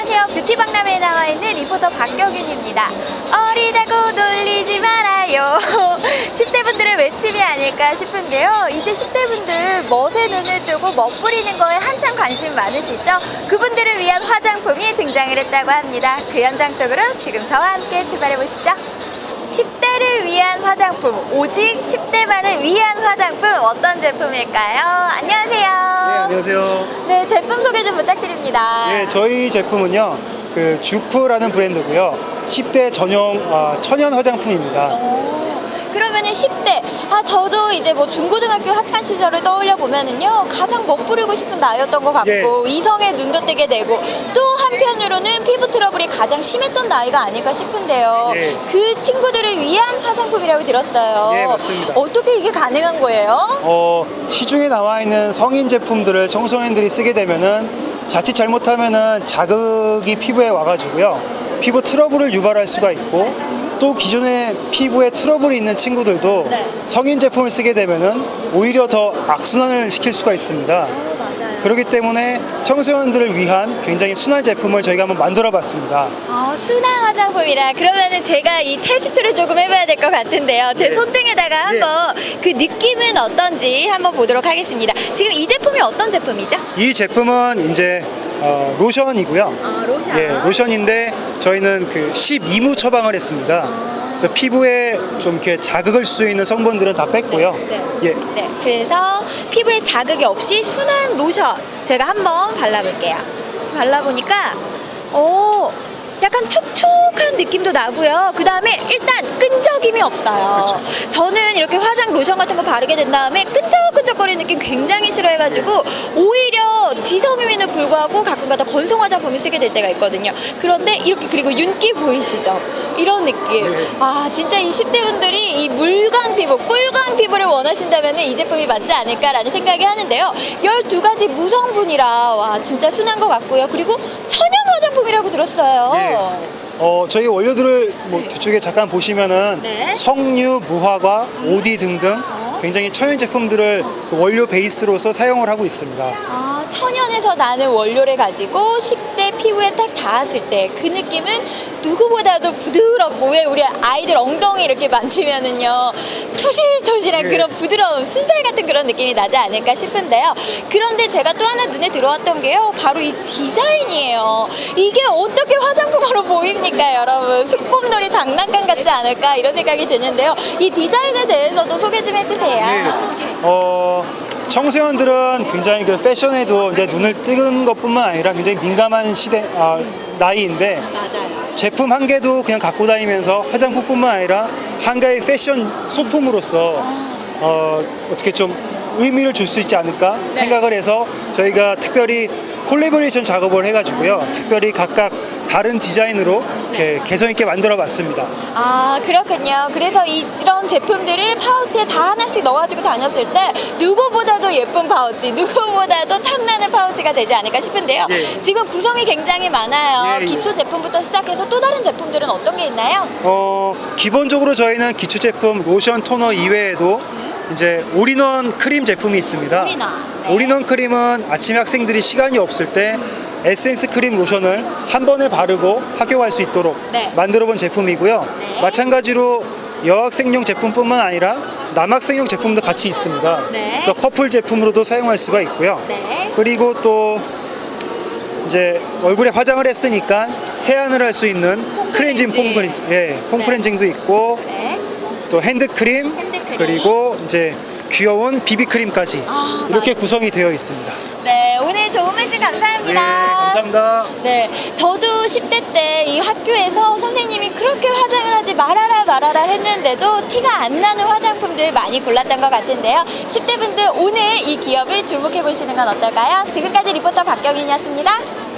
안녕하세요. 뷰티박람회에 나와 있는 리포터 박경윤입니다. 어리다고 놀리지 말아요. 10대 분들의 외침이 아닐까 싶은데요. 이제 10대 분들 멋에 눈을 뜨고 멋 부리는 거에 한참 관심 많으시죠? 그분들을 위한 화장품이 등장을 했다고 합니다. 그 현장 속으로 지금 저와 함께 출발해 보시죠. 10대를 위한 화장품, 오직 10대만을 위한 화장품 어떤 제품일까요? 안녕하세요. 네, 안녕하세요. 네, 제품 소개 좀 부탁드립니다. 네, 저희 제품은요, 그 주쿠라는 브랜드고요. 10대 전용 아, 천연 화장품입니다. 오, 그러면은 10대, 아, 저도 이제 뭐 중고등학교 학창 시절을 떠올려 보면은요, 가장 멋부리고 싶은 나이였던 것 같고, 예. 이성의 눈도 뜨게 되고, 또 한편으로는 피부 트러블이 가장 심했던 나이가 아닐까 싶은데요. 예. 그 친구들을 위한 화장품이라고 들었어요. 예, 맞습니다. 어떻게 이게 가능한 거예요? 어, 시중에 나와 있는 성인 제품들을 청소년들이 쓰게 되면은 자칫 잘못하면은 자극이 피부에 와가지고요. 피부 트러블을 유발할 수가 있고 또 기존에 피부에 트러블이 있는 친구들도 네. 성인 제품을 쓰게 되면은 오히려 더 악순환을 시킬 수가 있습니다. 그렇기 때문에 청소년들을 위한 굉장히 순한 제품을 저희가 한번 만들어 봤습니다. 아, 순한 화장품이라 그러면은 제가 이 테스트를 조금 해봐야 될 것 같은데요. 제 네. 손등에다가 한번 그 느낌은 어떤지 한번 보도록 하겠습니다. 지금 이 제품이 어떤 제품이죠? 이 제품은 이제 어, 로션이고요. 아, 로션. 예, 로션인데 저희는 그 12무 처방을 했습니다. 그래서 피부에 좀 이렇게 자극을 줄 수 있는 성분들은 다 뺐고요. 네. 예. 네, 그래서 피부에 자극이 없이 순한 로션 제가 한번 발라볼게요. 발라보니까 오 약간 촉촉한 느낌도 나고요. 그 다음에 일단 끈적임이 없어요. 저는 이렇게 화장 로션 같은 거 바르게 된 다음에 끈적끈적거리는 느낌 굉장히 싫어해가지고 오히려 지성임에도 불구하고 가끔가다 건성 화장품을 쓰게 될 때가 있거든요. 그런데 이렇게 그리고 윤기 보이시죠? 이런 느낌. 네. 아 진짜 이 10대 분들이 이 물광 피부, 꿀광 피부를 원하신다면 이 제품이 맞지 않을까라는 생각이 하는데요. 12가지 무성분이라 와 진짜 순한 것 같고요. 그리고 천연 화장품이라고 들었어요. 예. 어, 저희 원료들을 뭐 뒤쪽에 잠깐 보시면은 네. 석류, 무화과, 오디 등등 굉장히 천연 제품들을 그 원료 베이스로서 사용을 하고 있습니다. 아, 천연에서 나는 원료를 가지고 10 대 피부에 딱 닿았을 때 그 느낌은 누구보다도 부드럽고 왜 우리 아이들 엉덩이 이렇게 만지면은요 토실토실한 네. 그런 부드러운 순살 같은 그런 느낌이 나지 않을까 싶은데요. 그런데 제가 또 하나 눈에 들어왔던 게요. 바로 이 디자인이에요. 이게 어떻게 화장품으로 보입니까, 여러분? 수꿉놀이 장난감 같지 않을까 이런 생각이 드는데요. 이 디자인에 대해서도 소개 좀 해주세요. 예. 어, 청소년들은 굉장히 그 패션에도 이제 눈을 뜨는 것뿐만 아니라 굉장히 민감한 시대 아, 나이인데 맞아요. 제품 한 개도 그냥 갖고 다니면서 화장품뿐만 아니라 한가의 패션 소품으로서 어, 어떻게 좀 의미를 줄 수 있지 않을까 생각을 해서 저희가 특별히 콜라보레이션 작업을 해가지고요. 특별히 각각 다른 디자인으로 이렇게 개성 있게 만들어 봤습니다. 아 그렇군요. 그래서 이- 이런 제품들을 파우치에 다 하나씩 넣어가지고 다녔을 때 누구보다도 예쁜 파우치, 누구보다도 탐나는 파우치가 되지 않을까 싶은데요. 예. 지금 구성이 굉장히 많아요. 예, 예. 기초 제품부터 시작해서 또 다른 제품들은 어떤 게 있나요? 어, 기본적으로 저희는 기초 제품 로션 토너 이외에도 이제 올인원 크림 제품이 있습니다. 올인원. 네. 올인원 크림은 아침에 학생들이 시간이 없을 때 에센스 크림 로션을 한 번에 바르고 학교 갈 수 있도록 네. 만들어 본 제품이고요. 네. 마찬가지로 여학생용 제품뿐만 아니라 남학생용 제품도 같이 있습니다. 네. 그래서 커플 제품으로도 사용할 수가 있고요. 네. 그리고 또 이제 얼굴에 화장을 했으니까 세안을 할 수 있는 크렌징 폼 크렌징, 예, 폼 네. 크렌징도 있고 네. 또 핸드크림, 핸드크림. 그리고 이제 귀여운 비비크림까지 아, 이렇게 맞아요. 구성이 되어 있습니다. 네, 오늘 좋은 말씀 네, 감사합니다. 감사합니다. 네, 저도 10대 때 이 학교에서 선생님이 그렇게 화장을 하지 말아라 말아라 했는데도 티가 안 나는 화장품들 많이 골랐던 것 같은데요. 10대 분들 오늘 이 기업을 주목해 보시는 건 어떨까요? 지금까지 리포터 박경인이었습니다.